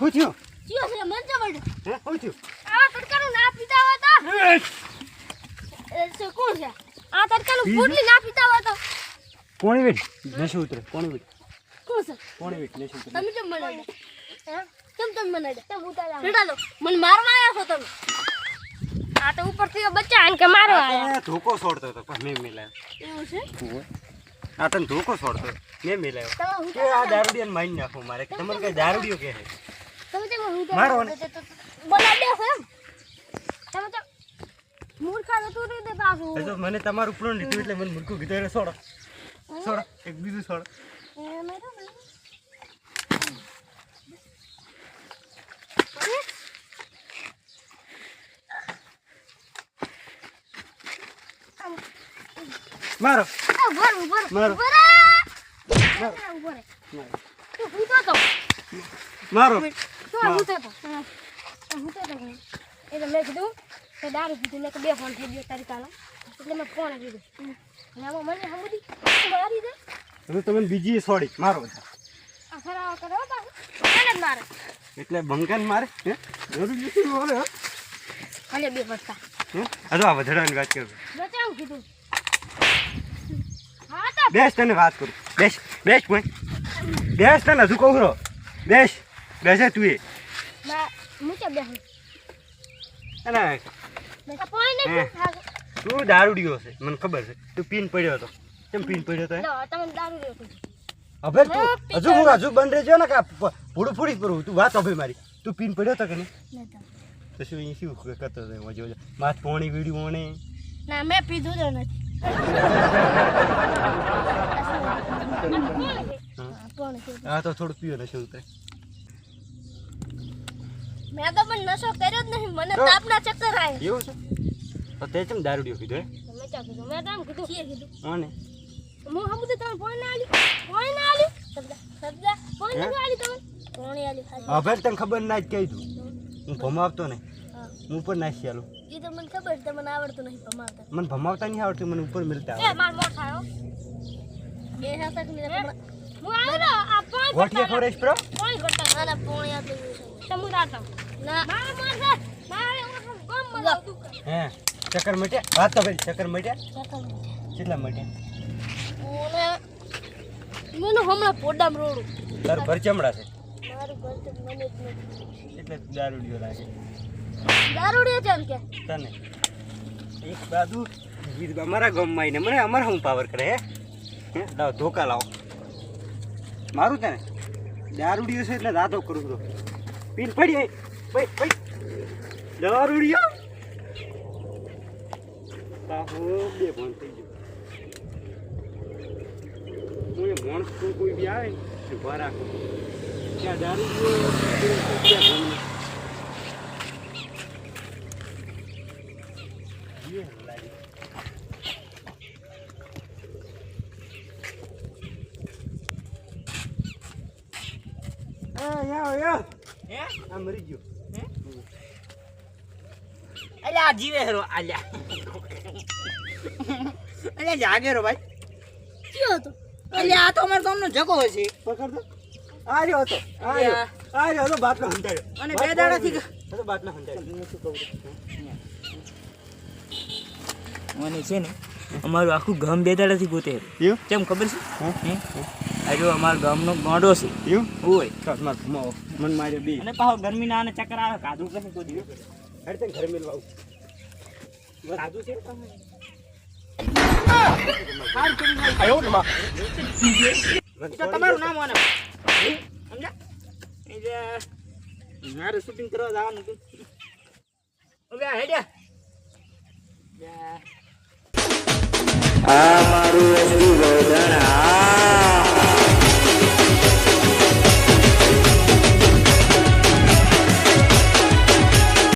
શું થયું? ચિયો છે મન જબડ હે થયું? આ તડકાનું ના પીતા હોય તો એ છે કોણ છે? આ તડકાનું પી પુડલી ના પીતા હોય તો. કોણી વેટ નશો ઉતરે. કોણી વેટ કોણ છે? કોણી વેટ નશો ઉતરે? તમે કેમ બનાવી હે? કેમ તમે મને તેમ ઉતારા રેડા મને મારવા આવ્યા છો તમે. આ તો ઉપરથી બચ્ચા આને કે મારો આયા. ધોકો છોડતો તો પણ મેં મિલાયો. એવું છે? આ તને ધોકો છોડતો મેં મિલાયો. કે આ દારૂડિયાને મારી નાખો મારે તમને કઈ દારૂડિયો કે છે? તમે તો હું મારો ને. બોલા દે એમ. તમે તો મૂર્ખા તો તું દે પાછું એ તો મને તમારું પ્લોન લીધું એટલે મને મૂર્ખું કીધું. એટલે છોડો. છોડો. એક બીજું છોડો. મારો. મારો. તો. મારો. તું આ તો. હા. તો એટલે મેં કીધું કે દારૂ બે ફોન થઈ ગયો તારી કાલે. એટલે મેં ફોન કીધું અને આમાં મને સમજી મારી દે હવે તમે બીજી સોડી મારો બધા. કરો પાછું. જ મારે? એટલે બંકન મારે હે? જરૂર નથી બે હે? આ વધડાની વાત કરું. બચાવું કીધું. બેસ તને વાત કરું. બેસ બેસ કોઈ બેસ તને હજુ કહું બેસ બેસે તું એ. તો દારૂડિયો છે મને ખબર છે તું પીન પડ્યો હતો કેમ પીન પડ્યો હતો હવે તું હજુ હું હજુ બંધ રહેજો ને કે ફૂડું ફૂડી પડું તું વાત હવે મારી તું પીન પડ્યો હતો કે નહીં તો. શું અહીં શું કરતો હતો મજો માથ પોણી વીડી પોણી ના મેં પીધું જ નથી હા, તો થોડું પીવો ને શું ઉતરે મેં તો પણ નશો કર્યો જ નહીં. મને તાપના ચક્કર આવે એવું છે? તો તે ચમ દારૂડિયો કીધો હે? મેં ક્યાં કીધું? મેં તો આમ કીધું. કીએ કીધું. અને હું હમ તો તમે ફોન ના આલી ફોન ના આલી સબદા સબદા ફોન ના આલી તમે? ફોન આલી હા. ભાઈ તને ખબર ના જ કહી દઉં. હું ભમાવતો નહીં. હા. હું પણ નાખી ચાલું એ તો મને ખબર છે મને આવડતું નહીં ભમાવતા. મને ભમાવતા નહીં આવડતું મને ઉપર મિલતા આવે માર મોર થાયો બે હાથક મિલે હું આવો આ પાંચ ગોઠિયા ખવડાવીશ પ્રો પાંચ ઘટા ના ના તો તમે રાતા ના. માર મોર મારે ઓછું ગમ મને હે ચક્કર મટ્યા વાત તો ભાઈ ચક્કર મટ્યા ચક્કર કેટલા મટ્યા ઓને મને હમણાં પોડામ રોડું. તારું ઘર ચમડા છે? મારું ઘર તો મને જ નથી એટલે દારૂડિયો લાગે. દારૂડિયો એમ કે? તને. એક બાજુ ગીત અમારા ગામમાં આવીને મને અમારે હું પાવર કરે હે? લાવ ધોકા લાવો. મારું તને? દારૂડિયો છે એટલે દાદો કરું છું. પીન પડી ભાઈ ભાઈ દવારુડિયો બાહુ બે ભણ થઈ ગયો. કોઈ ભણ તો કોઈ બી આવે ને ઊભા રાખો. ત્યાં દારૂ ત્યાં ભણ. Yeah, yeah, yeah. આ મરી ગયો. અલ્યા આ જીવે હેરો અલ્યા. અલ્યા જાગે રો ભાઈ. કયો હતો? અલ્યા આ તો અમારા ગામનો જગો છે. પકડ તો આ રહ્યો હતો આ રહ્યો. આ રહ્યો હતો બાટલો હંતાડ્યો. અને બે દાડાથી હતો બાટલો હંતાડ્યો હું શું કહું મને છે ને અમારું આખું ગામ બે દાડાથી ગોતે કેમ ખબર છે? આજે હે? આ જો અમારા ગામનો ગાંડો છે. એવું? હોય મન માર્યો બી. અને પાછો ગરમીના આને ચક્કર આવે કાદુ કશે કોઈ દિવસ. હેડ તને ઘરે કાદુ છે ને તમારું નામ આને. સમજા? મારે શૂટિંગ કરવા જવાનું હતું. હવે હેડ્યા. આ મારું